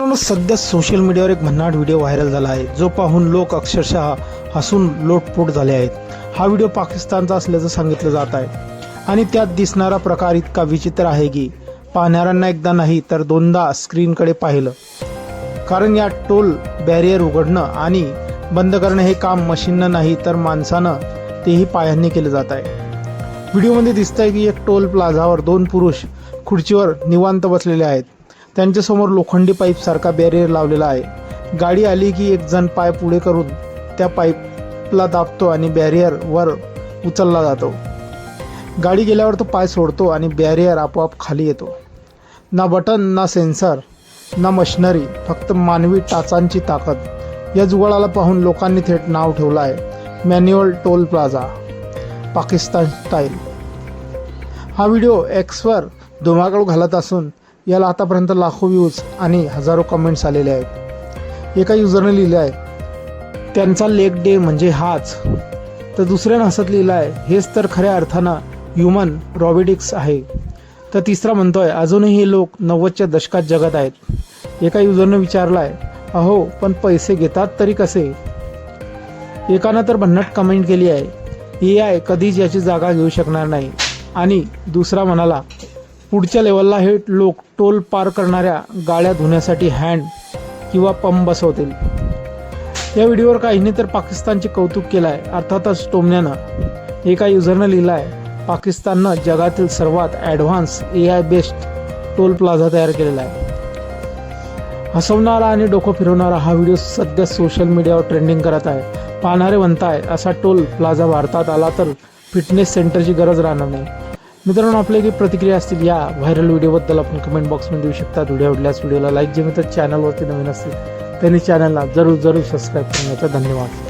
सध्या सोशल मीडियावर एक भन्नाट व्हिडिओ व्हायरल झाला आहे जो पाहून लोक अक्षरशः हसून लोटपोट झाले आहेत. हा व्हिडिओ पाकिस्तानचा असल्याचं सांगितलं जात आहे. आणि त्यात दिसणारा प्रकार इतका विचित्र आहे की पाहणाऱ्यांना एकदा नाही तर दोनदा स्क्रीनकडे पाहिलं. कारण या टोल बॅरियर उघडणं आणि बंद करणं हे काम मशीननं नाही तर माणसानं तेही पायांनी केलं जात आहे. व्हिडिओमध्ये दिसतंय की एक टोल प्लाझावर दोन पुरुष खुर्चीवर निवांत बसलेले आहेत. त्यांच्यासमोर लोखंडी पाईपसारखा बॅरियर लावलेला आहे. गाडी आली की एक जण पाय पुढे करून त्या पाईपला दाबतो आणि बॅरियर वर उचलला जातो. गाडी गेल्यावर तो पाय सोडतो आणि बॅरियर आपोआप खाली येतो. ना बटन ना सेन्सर ना मशिनरी फक्त मानवी टाचांची ताकद. या जुगाळाला पाहून लोकांनी थेट नाव ठेवलं आहे. Manual toll plaza Pakistan style हा व्हिडिओ एक्सवर धुमाकूळ घालत असून याला आतापर्यंत लाखो व्ह्यूज आणि हजारो कमेंट्स आलेले आहेत. एका युजरने लिहिले आहे त्यांचा लेग डे म्हणजे हाच. तर दुसऱ्यानं हसत लिहिलं आहे हेच तर खऱ्या अर्थानं ह्युमन रॉबिटिक्स आहे. तर तिसरा म्हणतोय अजूनही हे लोक नव्वदच्या दशकात जगत आहेत. एका युजरनं विचारला आहे अहो पण पैसे घेतात तरी कसे? एकानं तर भन्नाट कमेंट केली आहे ए आय कधीच याची जागा घेऊ शकणार नाही. आणि दुसरा म्हणाला पुढच्या लेवलला हे लोक टोल पार करणाऱ्या गाड्या धुण्यासाठी हँड किंवा पंप बसवतील. या व्हिडिओवर काहींनी तर पाकिस्तानचे कौतुक केलं आहे अर्थातच टोमण्यानं एका युजरनं लिहिलं आहे पाकिस्ताननं जगातील सर्वात advance A I based toll plaza तयार केलेला आहे. हसवणारा आणि डोकं फिरवणारा हा व्हिडिओ सध्या सोशल मीडियावर ट्रेंडिंग करत आहे. पाहणारे म्हणताय असा टोल प्लाझा भारतात आला तर फिटनेस सेंटरची गरज राहणार नाही. मित्रांनो आपल्या काही प्रतिक्रिया असतील या व्हायरल व्हिडिओबद्दल आपण कमेंट बॉक्समध्ये देऊ शकता. व्हिडिओ आवडल्यास व्हिडिओला लाईक जे मित्र चॅनलवरती नवीन असतील त्यांनी चॅनलला जरूर जरूर सबस्क्राईब करण्याचा धन्यवाद.